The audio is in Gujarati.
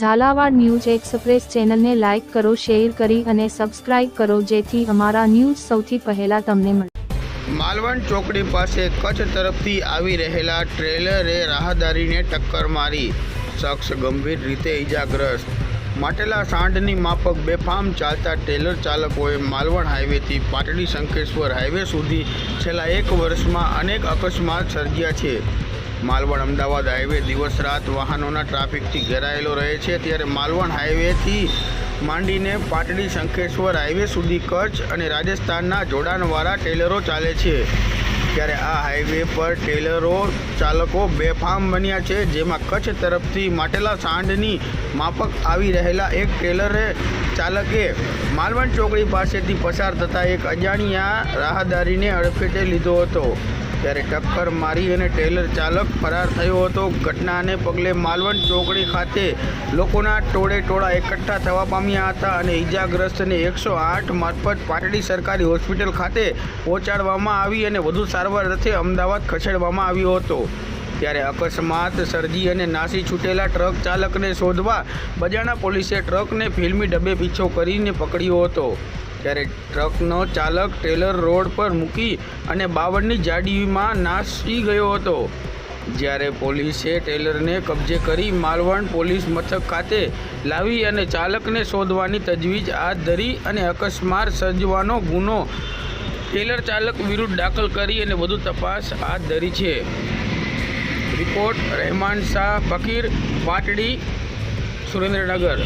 ઝાલાવાડ ન્યૂઝ એક્સપ્રેસ ચેનલને લાઇક કરો, શેર કરી અને સબસ્ક્રાઇબ કરો, જેથી અમારા ન્યૂઝ સૌથી પહેલા તમને મળે. માલવણ ચોકડી પાસે કચ્છ તરફથી આવી રહેલા ટ્રેલરે રાહદારીને ટક્કર મારી. શખ્સ ગંભીર રીતે ઈજાગ્રસ્ત. માટેલા સાંઢની માફક બેફામ ચાલતા ટ્રેલર ચાલકોએ માલવણ હાઈવેથી પાટડી શંખેશ્વર હાઈવે સુધી છેલ્લા એક વર્ષમાં અનેક અકસ્માત સર્જ્યા છે. માલવણ અમદાવાદ હાઈવે દિવસ રાત વાહનોના ટ્રાફિકથી ઘેરાયેલો રહે છે. ત્યારે માલવણ હાઈવેથી માંડીને પાટડી શંખેશ્વર હાઈવે સુધી કચ્છ અને રાજસ્થાનના જોડાણવાળા ટેલરો ચાલે છે. ત્યારે આ હાઈવે પર ટેલરો, ચાલકો બેફામ બન્યા છે, જેમાં કચ્છ તરફથી માટેલા સાંડની માફક આવી રહેલા એક ટેલરે ચાલકે માલવણ ચોકડી પાસેથી પસાર થતા એક અજાણ્યા રાહદારીને અડફેટે લીધો હતો. ત્યારે ટક્કર મારી અને ટેલર ચાલક ફરાર થયો હતો. ઘટનાને પગલે માલવણ ચોકડી ખાતે લોકોના ટોળે ટોળા એકઠા થવા પામ્યા હતા અને ઈજાગ્રસ્તને એકસો આઠ મારફત પાટડી સરકારી હોસ્પિટલ ખાતે પહોંચાડવામાં આવી અને વધુ સારવાર અર્થે અમદાવાદ ખસેડવામાં આવ્યો હતો. ત્યારે અકસ્માત, સર્જી અને નાસી છૂટેલા ટ્રક ચાલકને શોધવા બજાણા પોલીસે ટ્રકને ફિલ્મી ડબ્બે પીછો કરીને પકડ્યો હતો. ત્યારે ટ્રકનો ચાલક ટ્રેલર રોડ પર મૂકી અને બાવળની જાડીમાં નાસી ગયો હતો. જ્યારે પોલીસે ટ્રેલરને કબજે કરી માલવણ પોલીસ મથક ખાતે લાવી અને ચાલકને શોધવાની તજવીજ હાથ ધરી અને અકસ્માત સર્જવાનો ગુનો ટ્રેલર ચાલક વિરુદ્ધ દાખલ કરી અને વધુ તપાસ હાથ ધરી છે. રિપોર્ટ, રહેમાન શાહ, ફકીર પાટડી સુરેન્દ્રનગર.